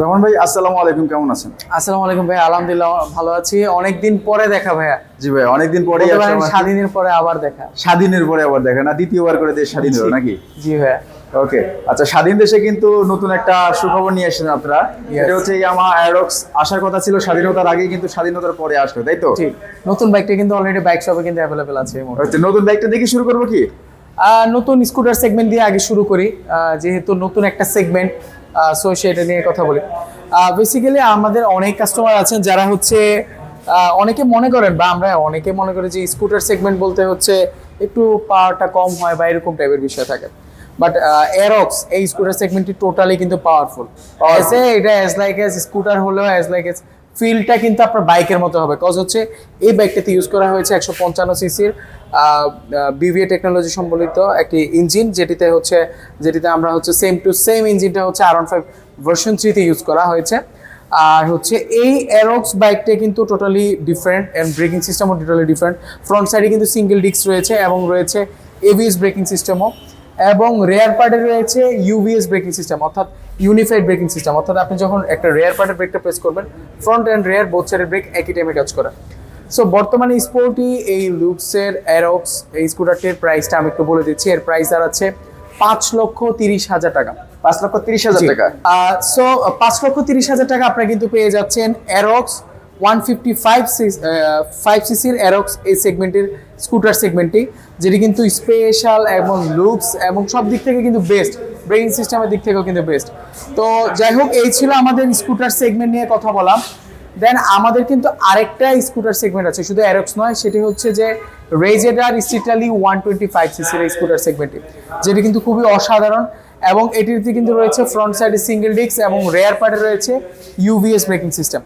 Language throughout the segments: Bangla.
রহমান ভাই আসসালামু আলাইকুম কেমন আছেন? আসসালামু আলাইকুম ভাই আলহামদুলিল্লাহ ভালো আছি। অনেকদিন পরে দেখা ভাইয়া। জি ভাই অনেকদিন পরে স্বাধীনের পরে আবার দেখা। স্বাধীনের পরে আবার দেখা না দ্বিতীয়বার করে দেশ স্বাধীন হলো নাকি? জি ভাইয়া। ওকে আচ্ছা স্বাধীন দেশে কিন্তু নতুন একটা সুখবর নিয়ে এসেছেন আপনারা। এটা হচ্ছে ইয়ামা অ্যারক্স আসার কথা ছিল স্বাধীনতার আগে কিন্তু স্বাধীনতার পরে আসলো তাই তো? নতুন বাইকটা কিন্তু অলরেডি বাইক শপে কিন্তু অ্যাভেলেবেল আছে। হচ্ছে নতুন বাইকটা দেখে শুরু করব কি? নতুন স্কুটার সেগমেন্ট দিয়ে আগে শুরু করি। যেহেতু নতুন একটা সেগমেন্ট সো সেটা নিয়ে কথা বলি। বেসিক্যালি আমাদের অনেক কাস্টমার আছেন যারা হচ্ছে অনেকে মনে করেন বা আমরা অনেকে মনে করি যে স্কুটার সেগমেন্ট বলতে হচ্ছে একটু পাওয়ারটা কম হয় বা এরকম টাইপের বিষয় থাকে। বাট এরক্স এই স্কুটার সেগমেন্টটি টোটালি কিন্তু পাওয়ারফুল এসে এটা অ্যাজ লাইক এস স্কুটার হলেও অ্যাজ লাইক এস ফিলটা কিন্তু আপনার বাইকের মতো হবে। কজ হচ্ছে এই বাইকটাতে ইউজ করা হয়েছে একশো পঞ্চান্ন সিসির বিভিএ টেকনোলজি সম্বলিত একটি ইঞ্জিন যেটিতে হচ্ছে, যেটিতে আমরা হচ্ছে সেম টু সেম ইঞ্জিনটা হচ্ছে আর ওয়ান ফাইভ ভার্সন থ্রিতে ইউজ করা হয়েছে। আর হচ্ছে এই অ্যারক্স বাইকটা কিন্তু টোটালি ডিফারেন্ট অ্যান্ড ব্রেকিং সিস্টেমও টোটালি ডিফারেন্ট ফ্রন্ট সাইডে কিন্তু সিঙ্গেল ডিস্ক রয়েছে এবং রয়েছে এভিএস ব্রেকিং সিস্টেমও এবং রেয়ার পার্টে রয়েছে ইউভিএস ব্রেকিং সিস্টেম অর্থাৎ ইউনিফাইড ব্রেকিং সিস্টেম অর্থাৎ আপনি যখন একটা রেয়ার পার্টের ব্রেকটা প্রেস করবেন ফ্রন্ট অ্যান্ড রেয়ার বোথ সাইডের ব্রেক একই টাইমে কাজ করে। সো বর্তমানে স্পোর্টি এই লুকসের অ্যারক্স এই স্কুটারটির প্রাইসটা আমি একটু বলে দিচ্ছি। এর প্রাইস দাঁড়াচ্ছে পাঁচ লক্ষ তিরিশ হাজার টাকা। পাঁচ লক্ষ তিরিশ হাজার টাকা? সো পাঁচ লক্ষ তিরিশ হাজার টাকা আপনারা কিন্তু পেয়ে যাচ্ছেন Aerox one fifty five five সিসির অ্যারক্স এই সেগমেন্টের স্কুটার সেগমেন্টটি যেটি কিন্তু স্পেশাল এবং লুকস এবং সব দিক থেকে কিন্তু বেস্ট ব্রেকিং সিস্টেমের দিক থেকেও কিন্তু বেস্ট তো যাই হোক এই ছিল আমাদের স্কুটার সেগমেন্ট নিয়ে কথা বলা দেন আমাদের কিন্তু আরেকটা স্কুটার সেগমেন্ট আছে, শুধু অ্যারক্স নয়, সেটি হচ্ছে যে Ray ZR street rally one twenty five সিসির স্কুটার সেগমেন্টটি যেটি কিন্তু খুবই অসাধারণ এবং এটিতে কিন্তু রয়েছে ফ্রন্ট সাইডে সিঙ্গেল ডিস্ক এবং রেয়ার পার্টে রয়েছে ইউভিএস ব্রেকিং সিস্টেম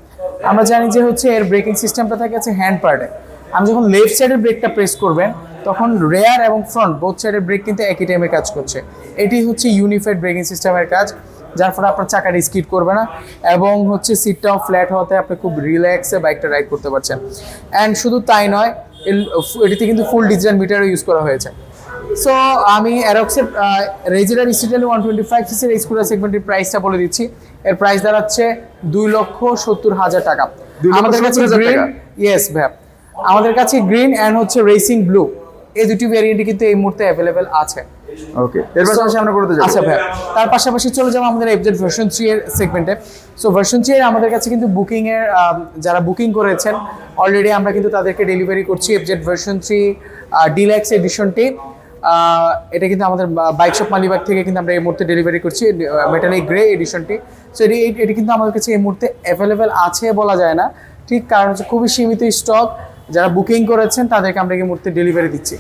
আমরা জানি যে হচ্ছে এর ব্রেকিং সিস্টেমটা থাকে আছে হ্যান্ড পার্টে আপনি যখন লেফট সাইডের ব্রেকটা প্রেস করবেন, তখন রেয়ার এবং ফ্রন্ট বোথ সাইডের ব্রেক কিন্তু একই টাইমে কাজ করছে। এটি হচ্ছে ইউনিফাইড ব্রেকিং সিস্টেমের কাজ। যার ফলে আপনার চাকাটা স্কিড করবে না এবং হচ্ছে সিটটাও ফ্ল্যাট হওয়াতে আপনি খুব রিল্যাক্সে বাইকটা রাইড করতে পারছেন। অ্যান্ড শুধু তাই নয় এটিতে কিন্তু ফুল ডিজিটাল মিটারও ইউজ করা হয়েছে। সো আমি অ্যারক্সের Ray ZR street rally one twenty five সিসির এই স্কুটার সেগমেন্টের প্রাইসটা বলে দিচ্ছি। এর প্রাইস দাঁড়াচ্ছে দুই লক্ষ সত্তর হাজার টাকা। আমাদের কাছে গ্রিন ইয়েস ভ্যাপ আমাদের কাছে গ্রিন অ্যান্ড হচ্ছে রেসিং ব্লু এই দুটি ভ্যারিয়েন্টই কিন্তু এই মুহূর্তে অ্যাভেলেবেল আছে। ওকে এর পাশাপাশি আমরা করতে আচ্ছা যাব ভাই তার পাশাপাশি চলে যাব আমাদের এফজেড ভার্সন থ্রি এর সেগমেন্টে সো ভার্সন থ্রি এর আমাদের কাছে কিন্তু বুকিং এর যারা বুকিং করেছেন অলরেডি আমরা কিন্তু তাদেরকে ডেলিভারি করছি এফজেড ভার্সন থ্রি ডিল্যাক্স এডিশনটি এটা কিন্তু আমাদের বাইক শপ মালিবাগ থেকে কিন্তু আমরা এই মুহূর্তে ডেলিভারি করছি মেটালিক গ্রে এডিশনটি সো এটি এটি কিন্তু আমাদের কাছে এই মুহূর্তে অ্যাভেলেবেল আছে বলা যায় না। ঠিক কারণ হচ্ছে খুবই সীমিত স্টক যারা বুকিং করেছেন তাদেরকে আমরা এই মুহূর্তে ডেলিভারি দিচ্ছি।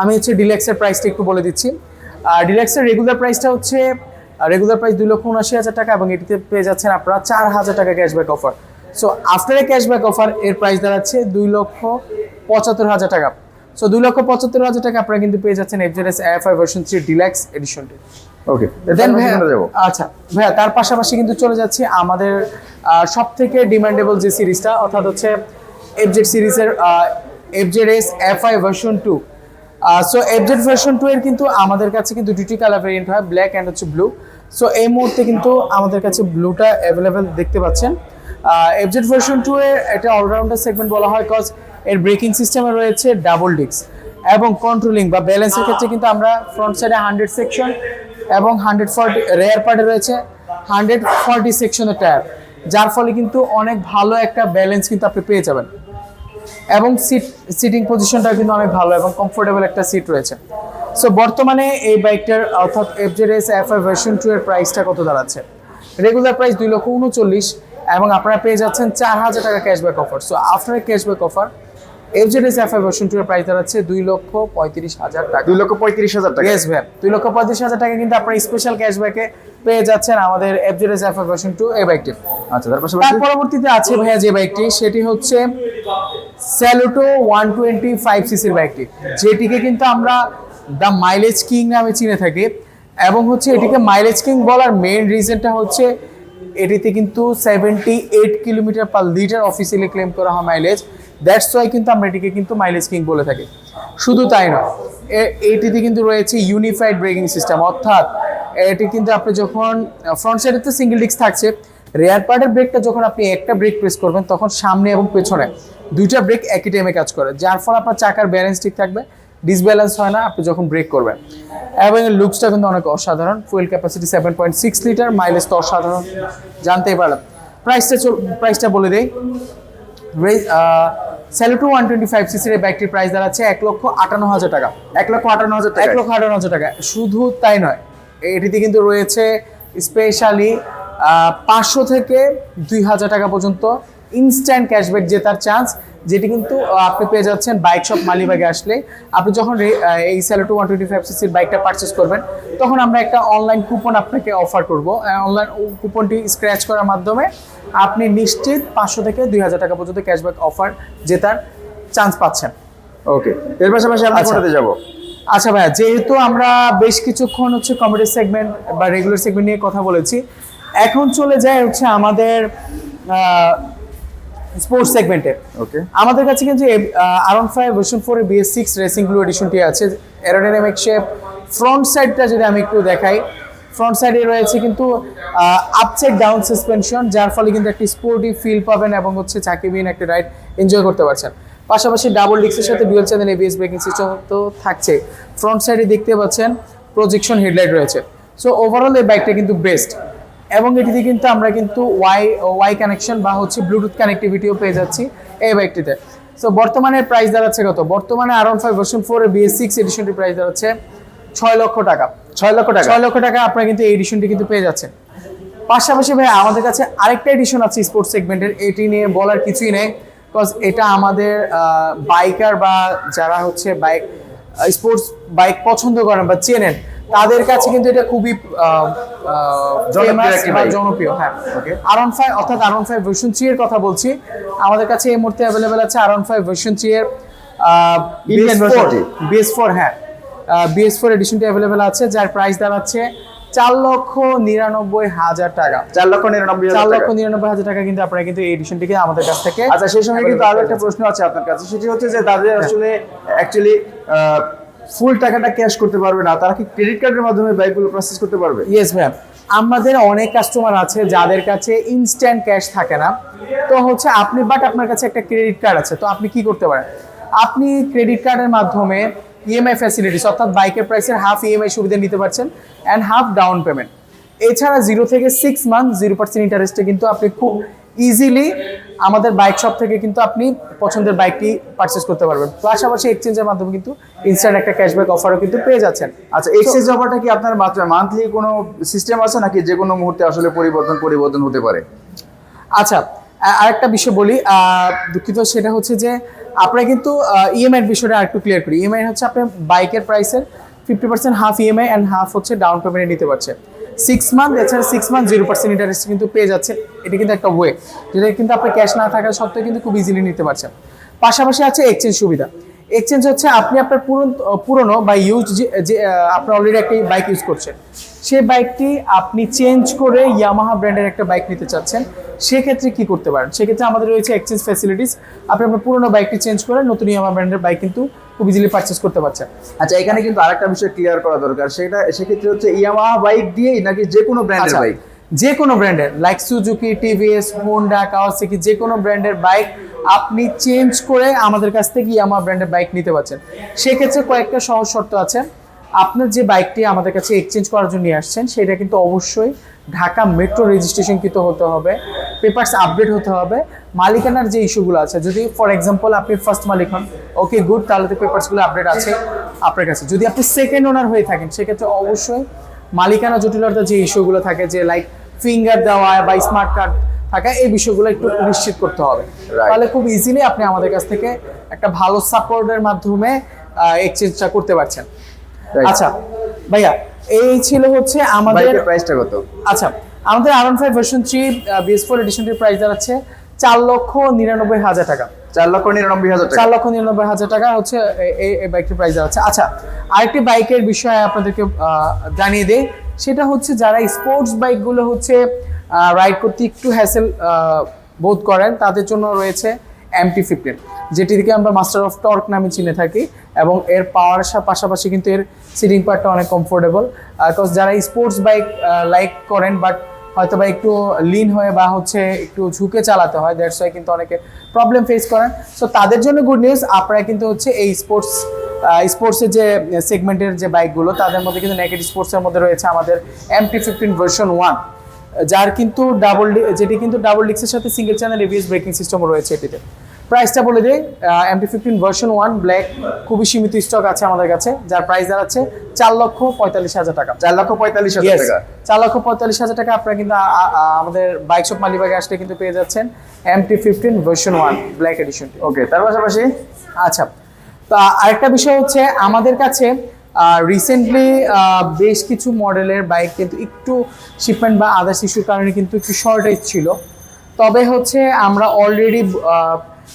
আমি হচ্ছে ডিলেক্সের প্রাইসটা একটু বলে দিচ্ছি। আর ডিলেক্সের রেগুলার প্রাইসটা হচ্ছে রেগুলার প্রাইস দুই লক্ষ উনআশি হাজার টাকা এবং এটিতে পেয়ে যাচ্ছেন আপনারা চার হাজার টাকা cashback offer so after a cashback offer এর প্রাইস দাঁড়াচ্ছে দুই লক্ষ পঁচাত্তর হাজার টাকা। সো দুই লক্ষ পঁচাত্তর হাজার টাকা আপনারা কিন্তু পেয়ে যাচ্ছেন F FZS F I version three deluxe এডিশনটি okay then আচ্ছা ভাইয়া তার পাশাপাশি কিন্তু চলে যাচ্ছি আমাদের সব থেকে ডিমান্ডেবল যে সিরিজটা অর্থাৎ হচ্ছে এফজেড সিরিজের F I version two so FZ version two এর কিন্তু আমাদের কাছে কিন্তু দুটি কালার ভেরিয়েন্ট হয় ব্ল্যাক অ্যান্ড হচ্ছে ব্লু সো এই মুহূর্তে কিন্তু আমাদের কাছে ব্লুটা অ্যাভেলেবেল দেখতে পাচ্ছেন। এফজেড ভার্সন টু এর এটা অলরাউন্ডার সেগমেন্ট বলা হয় কজ এর ব্রেকিং সিস্টেমে রয়েছে ডাবল ডিস্ক এবং কন্ট্রোলিং বা ব্যালেন্সের ক্ষেত্রে কিন্তু আমরা ফ্রন্ট সাইডে হান্ড্রেড সেকশন এবং হান্ড্রেড ফর্টি রেয়ার পার্টে রয়েছে হান্ড্রেড ফর্টি সেকশনের টায়ার যার ফলে কিন্তু অনেক ভালো একটা ব্যালেন্স কিন্তু আপনি পেয়ে যাবেন। এবং সিট সিটিং পজিশনটা কিন্তু অনেক ভালো এবং কমফোর্টেবল একটা সিট রয়েছে। সো বর্তমানে এই বাইকটার অর্থাৎ FZ S F I version two এর প্রাইসটা কত দাঁড়াচ্ছে? রেগুলার প্রাইস দুই লক্ষ উনচল্লিশ এবং আপনারা পেয়ে যাচ্ছেন চার হাজার টাকা cashback offer so after cashback offer FZ S F I version two এর প্রাইস দাঁড়াচ্ছে দুই লক্ষ পঁয়ত্রিশ হাজার টাকা। দুই লক্ষ পঁয়ত্রিশ হাজার টাকা। ইয়েস ভাই দুই লক্ষ পঁয়ত্রিশ হাজার টাকা কিন্তু আপনার স্পেশাল ক্যাশব্যাকে পেয়ে যাচ্ছেন আমাদের FZ S F I version two এই বাইকটি। আচ্ছা তার পরবর্তীতে আছে ভাইয়া যে বাইকটি সেটি হচ্ছে স্যালুটো ওয়ান টোয়েন্টি ফাইভ সিসির বাইকটি যেটিকে কিন্তু আমরা দ্য মাইলেজ কিং নামে চিনে থাকি এবং হচ্ছে এটিকে মাইলেজ কিং বলার মেইন রিজনটা হচ্ছে এটিতে কিন্তু seventy eight kilometre per litre officially claim করা হয় মাইলেজ দ্যাটস ওয়াই কিন্তু আমরা এটিকে কিন্তু মাইলেজ কিং বলে থাকি। শুধু তাই নয় এটিতে কিন্তু রয়েছে ইউনিফাইড ব্রেকিং সিস্টেম অর্থাৎ এটি কিন্তু আপনি যখন ফ্রন্ট সাইডে তো সিঙ্গেল ডিস্ক থাকছে রেয়ার পার্টের ব্রেকটা যখন আপনি একটা ব্রেক প্রেস করবেন তখন সামনে এবং পেছনে দুইটা ব্রেক একই টাইমে কাজ করে। যার ফলে আপনার চাকার ব্যালেন্স ঠিক থাকবে ডিসব্যালেন্স হয় না আপনি যখন ব্রেক করবেন। এবং এর লুকসটা কিন্তু অনেক অসাধারণ। Fuel capacity seven point six litre mileage তো অসাধারণ। জানতেই পারলাম। প্রাইসটা প্রাইসটা বলে দেই। স্যালুটু ওয়ান টোয়েন্টি ফাইভ সিসির এই বাইকটির প্রাইস দাঁড়াচ্ছে এক লক্ষ আটান্ন হাজার টাকা। এক লক্ষ আটান্ন হাজার এক লক্ষ আটান্ন হাজার টাকা শুধু তাই নয় এটিতে কিন্তু রয়েছে স্পেশালি পাঁচশো থেকে দুই হাজার টাকা পর্যন্ত ইনস্ট্যান্ট ক্যাশব্যাক জেতার চান্স যেটি কিন্তু আপনি পেয়ে যাচ্ছেন বাইক শপ মালিবাগে আসলে। আপনি যখন এই স্যালোটু ওয়ান টোয়েন্টি ফাইভ সিসির বাইকটা পারচেস করবেন তখন আমরা একটা অনলাইন কুপন আপনাকে অফার করব। অনলাইন কুপনটি স্ক্র্যাচ করার মাধ্যমে আপনি নিশ্চিত পাঁচশো থেকে দুই হাজার টাকা পর্যন্ত ক্যাশব্যাক অফার জেতার চান্স পাচ্ছেন। ওকে এর পাশাপাশি আমরা আচ্ছা। কোথাতে যাব? আচ্ছা ভাইয়া যেহেতু আমরা বেশ কিছুক্ষণ হচ্ছে কমেডি সেগমেন্ট বা রেগুলার সেগমেন্ট নিয়ে কথা বলেছি এখন চলে যায় হচ্ছে আমাদের স্পোর্টস সেগমেন্টে ওকে আমাদের কাছে কিন্তু R one five version four BS six racing blue এডিশনটি আছে। অ্যারোডাইনামিক শেপ ফ্রন্ট সাইডটা যদি আমি একটু দেখাই ফ্রন্ট সাইডে রয়েছে কিন্তু আপসাইড ডাউন সাসপেনশন যার ফলে কিন্তু একটি স্পোর্টিভ ফিল পাবেন এবং হচ্ছে চাকিবিহীন একটা রাইড এনজয় করতে পারছেন। পাশাপাশি ডাবল ডিস্কের সাথে dual channel ABS braking system তো থাকছে। ফ্রন্ট সাইডে দেখতে পাচ্ছেন প্রজেকশন হেডলাইট রয়েছে। সো ওভারঅল এই বাইকটা কিন্তু বেস্ট এবং এটিতে কিন্তু আমরা কিন্তু ওয়াই ওয়াই কানেকশন বা হচ্ছে ব্লুটুথ কানেক্টিভিটিও পেয়ে যাচ্ছি এই বাইকটিতে। সো বর্তমানে প্রাইস দাঁড়াচ্ছে কত? বর্তমানে R one five version four BS six এডিশনটির price দাঁড়াচ্ছে ছয় লক্ষ টাকা। ছয় লক্ষ টাকা? ছয় লক্ষ টাকা আপনারা কিন্তু এই এডিশনটি কিন্তু পেয়ে যাচ্ছেন। পাশাপাশি ভাই আমাদের কাছে আরেকটা এডিশন আছে স্পোর্টস সেগমেন্টের এটি নিয়ে বলার কিছুই নেই বিকজ এটা আমাদের বাইকার বা যারা হচ্ছে বাইক স্পোর্টস বাইক পছন্দ করেন বা চেনেন তাদের কাছে কিন্তু এটা খুবই জনপ্রিয় হ্যাঁ. আরন ফাইভ অর্থাৎ আরন ফাইভ ভার্সন থ্রি এর কথা বলছি। আমাদের কাছে এই মুহূর্তে অ্যাভেলেবেল আছে R one five version three এর। বিএস ফোর হ্যাঁ। বিএস ফোর এডিশনটি অ্যাভেলেবেল আছে যার প্রাইস দাঁড়াচ্ছে চার লক্ষ নিরানব্বই হাজার টাকা। চার লক্ষ নিরানব্বই চার লক্ষ নিরানব্বই হাজার টাকা কিন্তু আপনারা কিন্তু এই এডিশনটিকে আমাদের কাছ থেকে আচ্ছা সেই সময় কিন্তু আরও একটা প্রশ্ন আছে আপনার কাছে। সেটি হচ্ছে যে তাদের আসলে অ্যাকচুয়ালি ফুল টাকাটা ক্যাশ করতে পারবে না, তারা কি ক্রেডিট কার্ডের মাধ্যমে বাইকগুলো প্রসেস করতে পারবে? ইয়েস ম্যাম আমাদের অনেক কাস্টমার আছে যাদের কাছে ইনস্ট্যান্ট ক্যাশ থাকে না। তো হচ্ছে আপনি বাট আপনার কাছে একটা ক্রেডিট কার্ড আছে, তো আপনি কি করতে পারেন? আপনি ক্রেডিট কার্ডের মাধ্যমে ইএমআই ফ্যাসিলিটিস অর্থাৎ বাইকের প্রাইসের হাফ ইএমআই সুবিধা নিতে পারছেন অ্যান্ড হাফ ডাউন পেমেন্ট এছাড়া জিরো থেকে সিক্স মান্থ জিরো পার্সেন্ট ইন্টারেস্টে কিন্তু আপনি খুব ইজিলি আমাদের বাইক শপ থেকে কিন্তু আপনি পছন্দের বাইকটি পারচেস করতে পারবেন। পাশাপাশি এক্সচেঞ্জের মাধ্যমে কিন্তু ইনস্ট্যান্ট একটা ক্যাশব্যাক অফারও কিন্তু পেয়ে যাচ্ছেন। আচ্ছা এক্সচেঞ্জ অফারটা কি আপনার মাত্র মান্থলি কোনো সিস্টেম আছে নাকি যে কোনো মুহূর্তে আসলে পরিবর্তন পরিবর্তন হতে পারে? আচ্ছা আরেকটা বিষয় বলি দুঃখিত সেটা হচ্ছে যে আপনারা কিন্তু ইএমআই বিষয়টা আরেকটু ক্লিয়ার করি। ইএমআই হচ্ছে আপনার বাইকের প্রাইসের fifty percent half EMI and half হচ্ছে ডাউন পেমেন্টে নিতে পারছে। সিক্স মান্থ এছাড়া six month zero percent interest কিন্তু পেয়ে যাচ্ছেন। এটা কিন্তু একটা ওয়ে যেটা কিন্তু আপনার ক্যাশ না থাকা সত্ত্বেও কিন্তু খুব ইজিলি নিতে পারছেন। পাশাপাশি আছে এক্সচেঞ্জ সুবিধা। এক্সচেঞ্জ হচ্ছে আপনি আপনার পুরনো পুরনো বা ইউজ যে আহ, আপনি অলরেডি একটা বাইক ইউজ করছেন। সেই বাইকটি আপনি চেঞ্জ করে ইয়ামাহা ব্র্যান্ডের একটা বাইক নিতে চাচ্ছেন সেক্ষেত্রে কি করতে পারেন? সেক্ষেত্রে আমাদের রয়েছে এক্সচেঞ্জ ফ্যাসিলিটিস আপনি আপনার পুরনো বাইকটি চেঞ্জ করে নতুন ইয়ামাহা ব্র্যান্ডের বাইক কিন্তু খুব ইজিলি পারচেস করতে পারছেন। আচ্ছা এখানে কিন্তু আরেকটা বিষয় ক্লিয়ার করা দরকার। সেটা সেক্ষেত্রে হচ্ছে ইয়ামাহা বাইক দিয়েই নাকি যে কোনো ব্র্যান্ডের বাইক যে কোনো ব্র্যান্ডের like Suzuki TVS Honda Kawasaki যে কোনো ব্র্যান্ডের বাইক আপনি চেঞ্জ করে আমাদের কাছ থেকে ইয়ামা ব্র্যান্ডের বাইক নিতে পারছেন। সেক্ষেত্রে কয়েকটা সহজ শর্ত আছে। আপনার যে বাইকটি আমাদের কাছে এক্সচেঞ্জ করার জন্য নিয়ে আসছেন, সেটা কিন্তু অবশ্যই ঢাকা মেট্রো রেজিস্ট্রেশন কিন্তু হতে হবে পেপারস আপডেট হতে হবে। মালিকানার যে ইস্যুগুলো আছে, যদি ফর এক্সাম্পল আপনি ফার্স্ট মালিক হন ওকে গুড তাহলে তো পেপারসগুলো আপডেট আছে আপনার কাছে। যদি আপনি সেকেন্ড ওনার হয়ে থাকেন, সেক্ষেত্রে অবশ্যই মালিকানা জটিলতার যে ইস্যুগুলো থাকে, যে লাইক ফিঙ্গার দেওয়া বা স্মার্ট কার্ড থাকা এই বিষয়গুলো একটু নিশ্চিত করতে হবে। তাহলে খুব ইজিলি আপনি আমাদের কাছ থেকে একটা ভালো সাপোর্টের মাধ্যমে এক্সচেঞ্জটা করতে পারছেন। আচ্ছা ভাইয়া এই ছিল হচ্ছে আমাদের প্রাইসটা কত? আচ্ছা আমাদের R five version three BS four এডিশনটির price দাঁড়াচ্ছে চার লক্ষ নিরানব্বই হাজার টাকা। চার লক্ষ নিরানব্বই হাজার চার লক্ষ নিরানব্বই হাজার টাকা হচ্ছে এই বাইকটির প্রাইস যাচ্ছে আচ্ছা আরেকটি বাইকের বিষয়ে আপনাদেরকে জানিয়ে দেই সেটা হচ্ছে যারা স্পোর্টস বাইকগুলো হচ্ছে রাইড করতে একটু হ্যাসেল বোধ করেন, তাদের জন্য রয়েছে এমটি ফিফটিন যেটিকে আমরা মাস্টার অফ টর্ক নামে চিনে থাকি, এবং এর পাওয়ার পাশাপাশি কিন্তু এর সিটিং পার্টটা অনেক কমফোর্টেবল বিকজ যারা স্পোর্টস বাইক লাইক করেন বাট হয়তো বা একটু লিন হয়ে বা হচ্ছে একটু ঝুঁকে চালাতে হয় দ্যাটস ওয়াই কিন্তু অনেকে প্রবলেম ফেস করেন। সো তাদের জন্য গুড নিউজ আপনারা কিন্তু হচ্ছে এই স্পোর্টস স্পোর্টসের যে সেগমেন্টের যে বাইকগুলো তাদের মধ্যে কিন্তু নেগেটিভ স্পোর্টসের মধ্যে রয়েছে আমাদের এমটি ফিফটিন ভার্সন ওয়ান যার কিন্তু ডাবল যেটি কিন্তু ডাবল ডিক্সের সাথে single channel ABS braking system রয়েছে এটিতে। প্রাইসটা বলে দিই MT fifteen version one black খুবই সীমিত স্টক আছে আমাদের কাছে যার প্রাইস দাঁড়াচ্ছে চার লক্ষ পঁয়তাল্লিশ হাজার টাকা। চার লক্ষ পঁয়তাল্লিশ হাজার টাকা। চার লক্ষ পঁয়তাল্লিশ হাজার টাকা আপনারা কিন্তু আমাদের বাইক শপ মালিবাগে আসলে কিন্তু পেয়ে যাচ্ছেন MT fifteen version one black এডিশনটি okay তার পাশাপাশি? আচ্ছা তো আরেকটা বিষয় হচ্ছে আমাদের কাছে রিসেন্টলি বেশ কিছু মডেলের বাইক কিন্তু একটু শিপমেন্ট বা আদার্স ইস্যুর কারণে কিন্তু একটু শর্টেজ ছিল। তবে হচ্ছে আমরা অলরেডি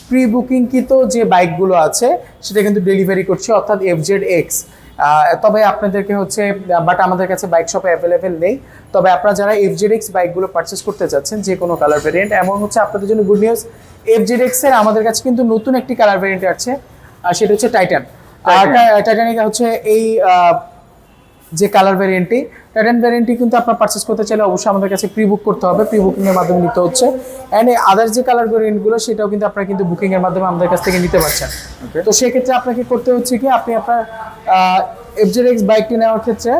প্রি বুকিংকৃত যে বাইকগুলো আছে, সেটা কিন্তু ডেলিভারি করছি, অর্থাৎ এফজেড এক্স তবে আপনাদেরকে হচ্ছে বাট আমাদের কাছে বাইক শপে অ্যাভেলেবেল নেই। তবে আপনারা যারা এফজেড এক্স বাইকগুলো পারচেস করতে চাচ্ছেন যে কোনো কালার ভেরিয়েন্ট এমন হচ্ছে আপনাদের জন্য গুড নিউজ এফজেড এক্সের আমাদের কাছে কিন্তু নতুন একটি কালার ভেরিয়েন্ট আছে আর সেটা হচ্ছে টাইটান টাইটানিক হচ্ছে এই যে কালার ভ্যারিয়েন্টটি টাইটান ভ্যারিয়েন্টটি কিন্তু আপনার পারচেস করতে চাইলে অবশ্যই আমাদের কাছে প্রি বুক করতে হবে প্রি বুকিং এর মাধ্যমে নিতে হচ্ছে। অ্যান্ড আদার্স যে কালার ভ্যারিয়েন্টগুলো সেটাও কিন্তু আপনারা কিন্তু বুকিং এর মাধ্যমে আমাদের কাছ থেকে নিতে পারছেন. তো সেক্ষেত্রে আপনাকে করতে হচ্ছে কি আপনি আপনার এফজেড এক্স বাইকটি নেওয়ার ক্ষেত্রে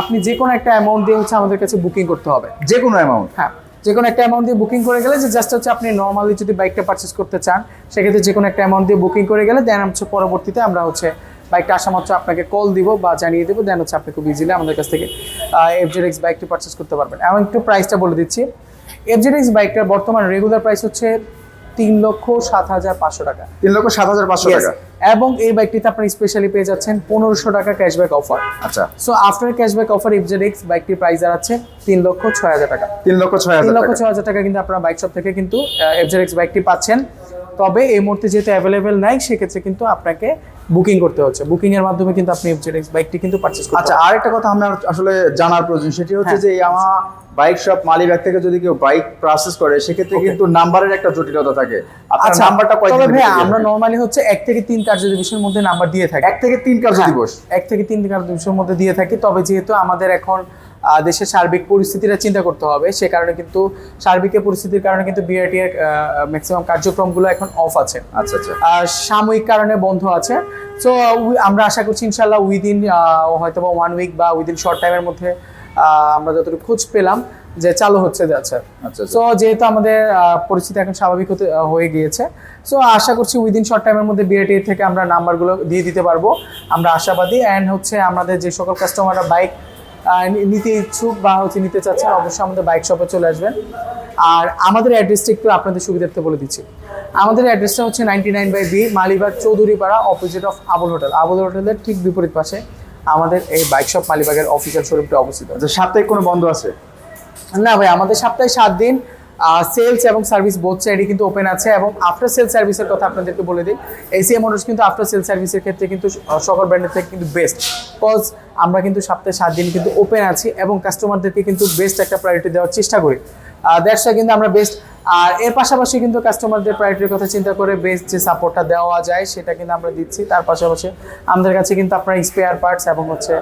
আপনি যে কোনো একটা অ্যামাউন্ট দিয়ে হচ্ছে আমাদের কাছে বুকিং করতে হবে। যে কোনো অ্যামাউন্ট হ্যাঁ। যে কোনো একটা অ্যামাউন্ট দিয়ে বুকিং করে গেলে যে জাস্ট হচ্ছে আপনি নর্মালি যদি বাইকটা পারচেস করতে চান, সেক্ষেত্রে যে কোনো একটা অ্যামাউন্ট দিয়ে বুকিং করে গেলে দেন হচ্ছে পরবর্তীতে আমরা হচ্ছে বাইকটা আসা মাত্র আপনাকে কল দিব বা জানিয়ে দেবো দেন হচ্ছে আপনি খুব ইজিলি আমাদের কাছ থেকে এফজেডেক্স বাইকটি পারচেস করতে পারবেন। এবং একটু প্রাইসটা বলে দিচ্ছি। এফজেডেক্স বাইকটার বর্তমান রেগুলার প্রাইস হচ্ছে তিন লক্ষ সাত হাজার পাঁচশো টাকা। তিন লক্ষ সাত হাজার পাঁচশো টাকা। এবং এই বাইকটিতে আপনি স্পেশালি পেয়ে যাচ্ছেন পনেরোশো টাকা ক্যাশব্যাক অফার আচ্ছা। So after cashback offer FZ X বাইকটির প্রাইস দাঁড়াচ্ছে তিন লক্ষ ছয় হাজার টাকা। তিন লক্ষ ছয় তিন লক্ষ ছয় হাজার টাকা কিন্তু আপনার বাইক শপ থেকে কিন্তু এফজেড এক্স বাইকটি পাচ্ছেন। তবে এই মুহূর্তে যেহেতু অ্যাভেলেবেল নাই সেক্ষেত্রে কিন্তু আপনাকে বুকিং করতে হচ্ছে। বুকিং এর মাধ্যমে কিন্তু আপনি এফজেড এক্স বাইকটি কিন্তু পারচেস করতে আচ্ছা আরেকটা কথা আমার আসলে জানার প্রয়োজন সেটি হচ্ছে হ্যাঁ। যে আমার বাইক শপ মালিবাগ থেকে যদি কেউ বাইক প্রসেস করে সেক্ষেত্রে কিন্তু নাম্বারের একটা জটিলতা থাকে। আচ্ছা নাম্বারটা কয় তবে ভাই আমরা? নর্মালি হচ্ছে এক থেকে তিন কার্য দিবসের মধ্যে নাম্বার দিয়ে থাকি। এক থেকে তিন কার্য হ্যাঁ, দিবস এক থেকে তিন কার্য দিবসের মধ্যে দিয়ে থাকি। তবে যেহেতু আমাদের এখন দেশের সার্বিক পরিস্থিতিটা চিন্তা করতে হবে। সে কারণে কিন্তু সার্বিক পরিস্থিতির কারণে কিন্তু বিআরটি এর ম্যাক্সিমাম কার্যক্রমগুলো এখন অফ আছে। আচ্ছা আচ্ছা। আহ, সাময়িক কারণে বন্ধ আছে। সো আমরা আশা করছি ইনশাল্লাহ উইদিন হয়তো বা ওয়ান উইক বা উইদিন শর্ট টাইমের মধ্যে আমরা যতটুকু খোঁজ পেলাম যে চালু হচ্ছে যাচ্ছে। আচ্ছা আচ্ছা। সো যেহেতু আমাদের পরিস্থিতি এখন স্বাভাবিক হতে হয়ে গিয়েছে। সো আশা করছি উইদিন শর্ট টাইমের মধ্যে বিআরটি থেকে আমরা নাম্বারগুলো দিয়ে দিতে পারব। আমরা আশাবাদী। অ্যান্ড হচ্ছে আমাদের যে সকল কাস্টমাররা বাইক নিতে ইচ্ছুক বা হচ্ছে নিতে চাচ্ছেন অবশ্যই আমাদের বাইক শপে চলে আসবেন। আর আমাদের অ্যাড্রেসটা একটু আপনাদের সুবিধার্থে বলে দিচ্ছি। আমাদের অ্যাড্রেসটা হচ্ছে ninety nine by B Malibagh Chowdhurypara opposite of Abul hotel Abul হোটেলের ঠিক বিপরীত পাশে আমাদের এই বাইক শপ মালিবাগের অফিসিয়াল শোরুমটা অবস্থিত। আচ্ছা সাপ্তাহিক কোনো বন্ধ আছে? না ভাই আমাদের সপ্তাহে সাত দিন সেলস এবং সার্ভিস বোথ সাইডই কিন্তু ওপেন আছে এবং আফটার সেল সার্ভিসের কথা আপনাদেরকে বলে দিই এসিএ মোটরস কিন্তু আফটার সেল সার্ভিসের ক্ষেত্রে কিন্তু সকল ব্র্যান্ডের থেকে কিন্তু বেস্ট কজ আমরা কিন্তু সপ্তাহে সাত দিন কিন্তু ওপেন আছি এবং কাস্টমারদেরকে কিন্তু বেস্ট একটা প্রায়োরিটি দেওয়ার চেষ্টা করি। দ্যাটস কিন্তু আমরা বেস্ট আর এর পাশাপাশি কিন্তু কাস্টমারদের প্রায়োরিটির কথা চিন্তা করে বেস্ট যে সাপোর্টটা দেওয়া যায় সেটা কিন্তু আমরা দিচ্ছি। তার পাশাপাশি আমাদের কাছে কিন্তু আপনার স্পেয়ার পার্টস এবং হচ্ছে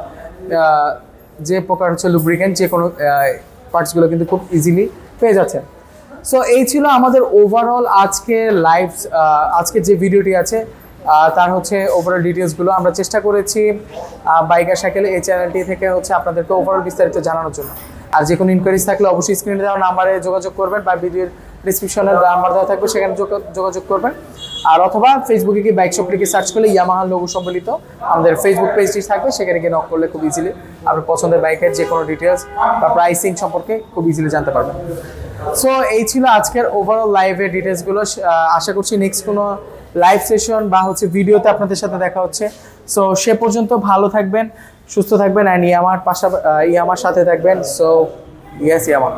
যে প্রকার হচ্ছে লুব্রিকেন্ট যে কোনো পার্টসগুলো কিন্তু খুব ইজিলি পেয়ে যাচ্ছে সো এই ছিল আমাদের ওভারঅল আজকে লাইভ আজকে যে ভিডিওটি আছে তার হচ্ছে ওভারঅল ডিটেলসগুলো আমরা চেষ্টা করেছি বাইকার সাইকেল এই চ্যানেলটি থেকে হচ্ছে আপনাদেরকে ওভারঅল বিস্তারিত জানানোর জন্য। আর যে কোনো ইনকোয়ারিজ থাকলে অবশ্যই স্ক্রিনে দেওয়া নাম্বারে যোগাযোগ করবেন বা ভিডিওর ডিসক্রিপশনে নাম্বার দেওয়া থাকবে, সেখানে যোগাযোগ করবেন। আর অথবা ফেসবুকে গিয়ে বাইক শপ লিখে সার্চ করলে ইয়ামাহা লোগো সম্বলিত আমাদের ফেসবুক পেজটি থাকবে, সেখানে গিয়ে নক করলে খুব ইজিলি আপনার পছন্দের বাইকের যে কোনো ডিটেলস বা প্রাইসিং সম্পর্কে খুব ইজিলি জানতে পারবেন। সো এই ছিল আজকের ওভারঅল লাইভের ডিটেলসগুলো আশা করছি নেক্সট কোনো লাইভ সেশন বা হচ্ছে ভিডিওতে আপনাদের সাথে দেখা হচ্ছে। সো সে পর্যন্ত ভালো থাকবেন, সুস্থ থাকবেন অ্যান্ড ইয়ামার পাশা ইয়ামার সাথে থাকবেন। So yes Yamaha.